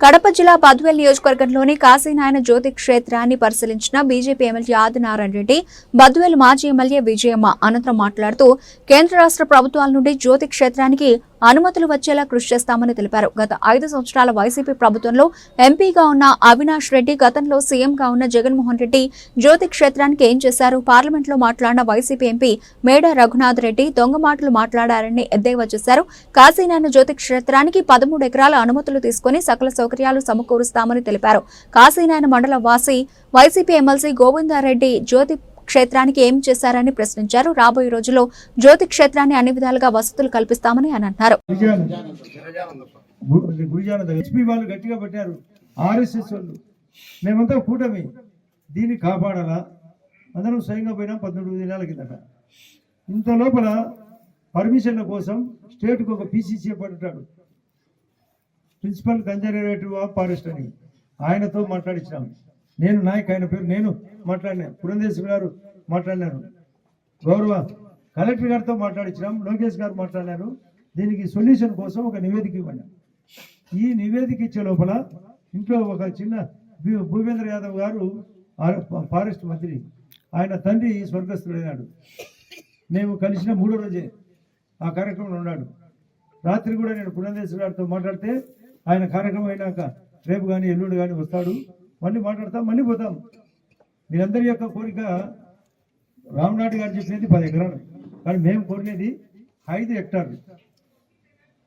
కడప జిల్లా బద్వేల్ నియోజకవర్గంలోని కాశీనాయన జ్యోతి క్షేత్రాన్ని పరిశీలించిన బీజేపీ ఎమ్మెల్యే ఆదినారాయణ రెడ్డి బద్వేల్ మాజీ ఎమ్మెల్యే విజయమ్మ అనంతరం మాట్లాడుతూ కేంద్ర రాష్ట్ర ప్రభుత్వాల నుండి జ్యోతి క్షేత్రానికి అనుమతులు వచ్చేలా కృషి చేస్తామని తెలిపారు. గత ఐదు సంవత్సరాల వైసీపీ ప్రభుత్వంలో ఎంపీగా ఉన్న అవినాష్ రెడ్డి గతంలో సీఎంగా ఉన్న జగన్మోహన్ రెడ్డి జ్యోతి క్షేత్రానికి ఏం చేశారు? పార్లమెంట్లో మాట్లాడిన వైసీపీ ఎంపీ మేడ రఘునాథ్ రెడ్డి దొంగ మాటలు మాట్లాడారని ఎద్దేవా చేశారు. కాశీనాయన జ్యోతి క్షేత్రానికి పదమూడు ఎకరాల అనుమతులు తీసుకుని సకల సౌకర్యాలు సమకూరుస్తామని తెలిపారు. కాశీనాయన మండల వాసి వైసీపీ ఎమ్మెల్సీ గోవిందారెడ్డి జ్యోతి క్షేత్రానికి ఏం చేశారని ప్రశ్నించారు. రాబోయే రోజుల్లో జ్యోతి క్షేత్రాన్ని అన్ని విధాలుగా వసతులు కల్పిస్తామని ఆయన అన్నారు వాళ్ళు గట్టిగా మేమంతా కూటమి. దీన్ని కాపాడాలా? అందరం స్వయంగా పోయినా పద్నాలుగు దినాల కిందట. ఇంత లోపల పర్మిషన్ల కోసం స్టేట్కు ఒక పీసీసీ పడ్డాడు ప్రిన్సిపల్ కన్జర్వేటివ్ ఆఫ్ ఫారెస్ట్ అని. ఆయనతో మాట్లాడించాము నేను నాయక్ ఆయన పేరు నేను మాట్లాడినా. పురంధేశ్వరి గారు మాట్లాడినారు. గౌరవ కలెక్టర్ గారితో మాట్లాడించినాం లోకేష్ గారు మాట్లాడినారు. దీనికి సొల్యూషన్ కోసం ఒక నివేదిక ఇవ్వండి ఈ నివేదిక ఇచ్చే లోపల ఇంట్లో ఒక చిన్న భూపేంద్ర యాదవ్ గారు ఫారెస్ట్ మంత్రి ఆయన తండ్రి స్వర్గస్థుడైనాడు. మేము కలిసిన మూడో రోజే ఆ కార్యక్రమంలో ఉన్నాడు. రాత్రి కూడా నేను పురంధేశ్వర గారితో మాట్లాడితే ఆయన కార్యక్రమం అయినాక రేపు కానీ ఎల్లుండి కానీ వస్తాడు. మళ్ళీ మాట్లాడతాం మళ్ళీ పోతాం. మీరందరి యొక్క కోరిక రామ్నాథ్ గారు చెప్పినది పది ఎకరాలు. కానీ మేము కోరినది ఐదు హెక్టార్లు.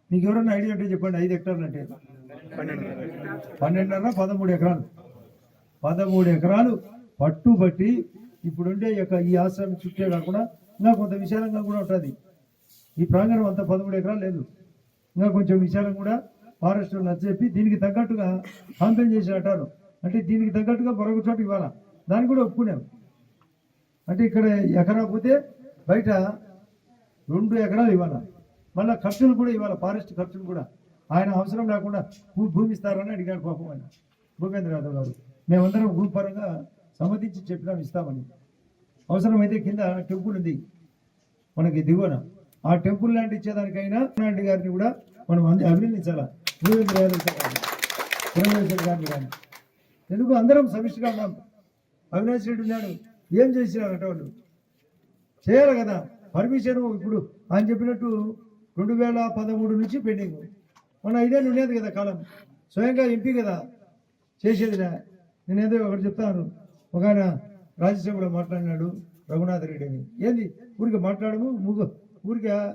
మీకు ఎవరన్నా ఐడియా అంటే చెప్పండి ఐదు హెక్టార్లు అంటే. పన్నెండున్నర పదమూడు ఎకరాలు. పదమూడు ఎకరాలు పట్టుబట్టి ఇప్పుడుండే యొక్క ఈ ఆశ్రమం చుట్టే కాకుండా ఇంకా కొంత విశాలంగా కూడా ఉంటుంది. ఈ ప్రాంగణం అంతా పదమూడు ఎకరాలు లేదు. ఇంకా కొంచెం విశాలం కూడా ఫారెస్ట్ నచ్చెప్పి దీనికి తగ్గట్టుగా కాంపెన్ చేసి అంటారు అంటే దీనికి తగ్గట్టుగా మరొక చోట ఇవ్వాలా? దాన్ని కూడా ఒప్పుకున్నాం అంటే ఇక్కడ ఎకరా పోతే బయట రెండు ఎకరాలు ఇవ్వాలా? మళ్ళీ ఖర్చులు కూడా ఇవ్వాలి? ఫారెస్ట్ ఖర్చులు కూడా. ఆయన అవసరం లేకుండా భూ- భూమి ఇస్తారని అడిగాడు పాపం ఆయన. భూపేంద్ర యాదవ్ గారు. మేమందరం గ్రూప్ పరంగా సమ్మతించి చెప్పినాం ఇస్తామని. అవసరమైతే కింద టెంపుల్ ఉంది. మనకి దిగువన. ఆ టెంపుల్ లాంటి ఇచ్చేదానికైనా నాయుడు గారిని కూడా మనం అభినందించాలా? భూపేంద్ర యాదవ్ గారిని. గారిని కానీ. ఎందుకు అందరం సమిష్టిగా ఉన్నాం. అవినాష్ రెడ్డి ఉన్నాడు. ఏం చేసినారట వాళ్ళు చేయాలి కదా. పర్మిషన్ ఇప్పుడు ఆయన చెప్పినట్టు రెండు వేల పదమూడు నుంచి పెండింగ్. మన ఐదేళ్ళు ఉండేది కదా కాలం. స్వయంగా ఎంపీ కదా చేసేదిరా నేను ఏదో ఒకటి చెప్తాను. ఒక ఆయన రాజ్యసభలో మాట్లాడినాడు రఘునాథ్ రెడ్డి అని. ఏంది? ఊరికి మాట్లాడము మూగ ఊరికే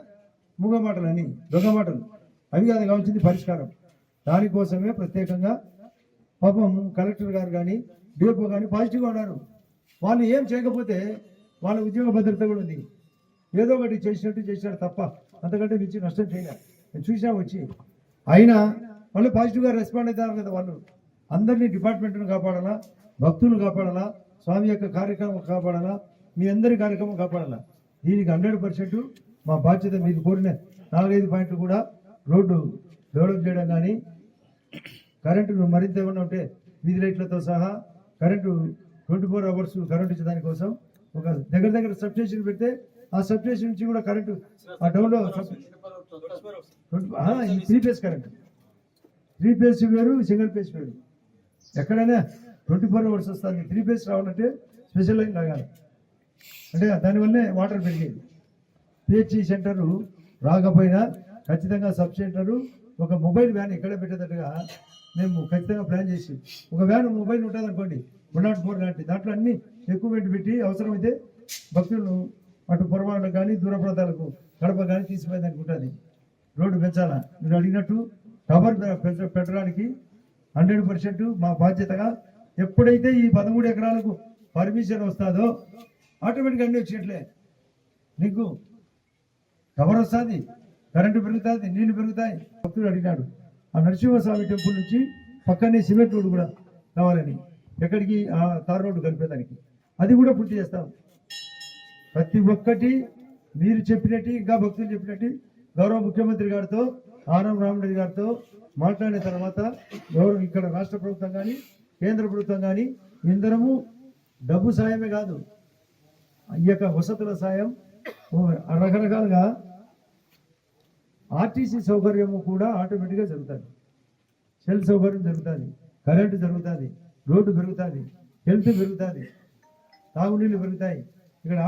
మూగ మాటలు అని దొంగ మాటలు. అవి కాదు కావాల్సింది పరిష్కారం. దానికోసమే ప్రత్యేకంగా పాపం కలెక్టర్ గారు కానీ డిఎఫ్ఓ కానీ పాజిటివ్గా ఉన్నారు. వాళ్ళు ఏం చేయకపోతే వాళ్ళ ఉద్యోగ భద్రత కూడా ఉంది. ఏదో ఒకటి చేసినట్టు చేశారు తప్ప అంతకంటే మించి నష్టం చేయలేదు నేను చూసినా వచ్చి. అయినా వాళ్ళు పాజిటివ్గా రెస్పాండ్ అవుతారు కదా వాళ్ళు. అందరినీ డిపార్ట్మెంట్ను కాపాడాలా? భక్తులను కాపాడాలా? స్వామి యొక్క కార్యక్రమం కాపాడాలా? మీ అందరి కార్యక్రమం కాపాడాలా? దీనికి హండ్రెడ్ పర్సెంట్ మా బాధ్యత మీరు కోరిన నాలుగైదు పాయింట్లు కూడా రోడ్డు డెవలప్ చేయడం కానీ కరెంటు మరింత ఏమన్నా ఉంటే వీధి లైట్లతో సహా current twenty four hours current ఇచ్చేదాని కోసం ఒక దగ్గర దగ్గర సబ్స్టేషన్ పెడితే ఆ సబ్స్టేషన్ నుంచి కూడా కరెంటు ఆ డౌన్లో three phase current. Three phase వేరు సింగిల్ ఫేస్ వేరు. ఎక్కడైనా ట్వంటీ ఫోర్ అవర్స్ వస్తుంది. త్రీ ఫేస్ రావాలంటే స్పెషల్ లైన్ లాగాలి. అంటే దానివల్లే వాటర్ పెరిగేది. పిహెచ్సి సెంటరు రాకపోయినా ఖచ్చితంగా సబ్ సెంటరు ఒక మొబైల్ వ్యాన్ ఎక్కడ పెట్టేటట్టుగా మేము ఖచ్చితంగా ప్లాన్ చేసి ఒక వ్యాన్ మొబైల్ ఉంటుంది అనుకోండి వన్ నాట్ ఫోర్ లాంటి దాంట్లో అన్ని ఎక్విప్మెంట్ పెట్టి అవసరమైతే భక్తులను అటు పొరపాటు కానీ దూర ప్రాంతాలకు కడప కానీ తీసిపోయేదానికి ఉంటుంది రోడ్డు పెంచాలా? మీరు అడిగినట్టు టవర్ పెట్టడానికి హండ్రెడ్ పర్సెంట్ మా బాధ్యతగా ఎప్పుడైతే ఈ పదమూడు ఎకరాలకు పర్మిషన్ వస్తుందో ఆటోమేటిక్గా అన్నీ వచ్చినట్లే. నీకు టవర్ వస్తుంది కరెంటు పెరుగుతుంది నీళ్ళు పెరుగుతాయి భక్తుడు అడిగినాడు. ఆ నరసింహస్వామి టెంపుల్ నుంచి పక్కనే సిమెంట్ రోడ్డు కూడా కావాలని ఎక్కడికి? ఆ తార్ రోడ్డు కలిపేదానికి. అది కూడా పూర్తి చేస్తాం. ప్రతి ఒక్కటి మీరు చెప్పినట్టు ఇంకా భక్తులు చెప్పినట్టు గౌరవ ముఖ్యమంత్రి గారితో ఆనం రామరెడ్డి గారితో మాట్లాడిన తర్వాత గౌరవ ఇక్కడ రాష్ట్ర ప్రభుత్వం కానీ కేంద్ర ప్రభుత్వం కానీ ఇందరము డబ్బు సాయమే కాదు. ఈ యొక్క వసతుల సాయం రకరకాలుగా ఆర్టీసీ సౌకర్యము కూడా ఆటోమేటిక్గా జరుగుతుంది. సెల్ సౌకర్యం జరుగుతుంది కరెంటు జరుగుతుంది రోడ్డు పెరుగుతుంది హెల్త్ పెరుగుతుంది తాగునీళ్ళు పెరుగుతాయి. ఇక్కడ